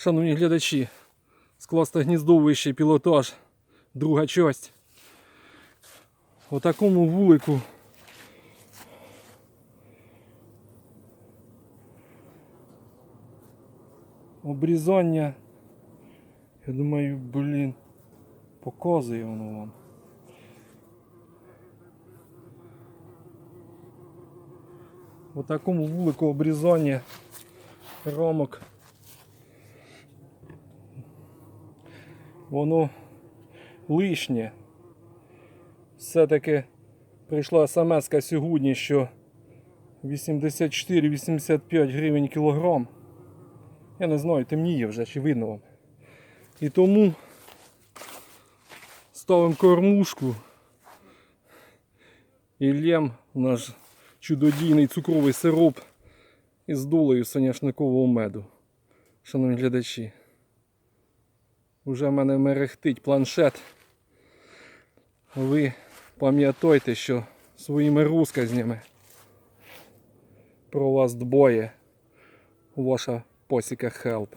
Шановні глядачі, скласти гніздовище пілотаж, друга часть. По такому вулику обрізання. Я думаю, блін, показує воно вам. По такому вулику обрізання рамок. Воно лишнє. Все-таки прийшла смс сьогодні, що 84-85 гривень кілограм. Я не знаю, темніє вже, чи видно вам. І тому ставимо кормушку і лєм наш чудодійний цукровий сироп із долею соняшникового меду. Шановні глядачі. Уже в мене мерехтить планшет. Ви пам'ятайте, що своїми русказнями про вас двоє. ваша посіка Help.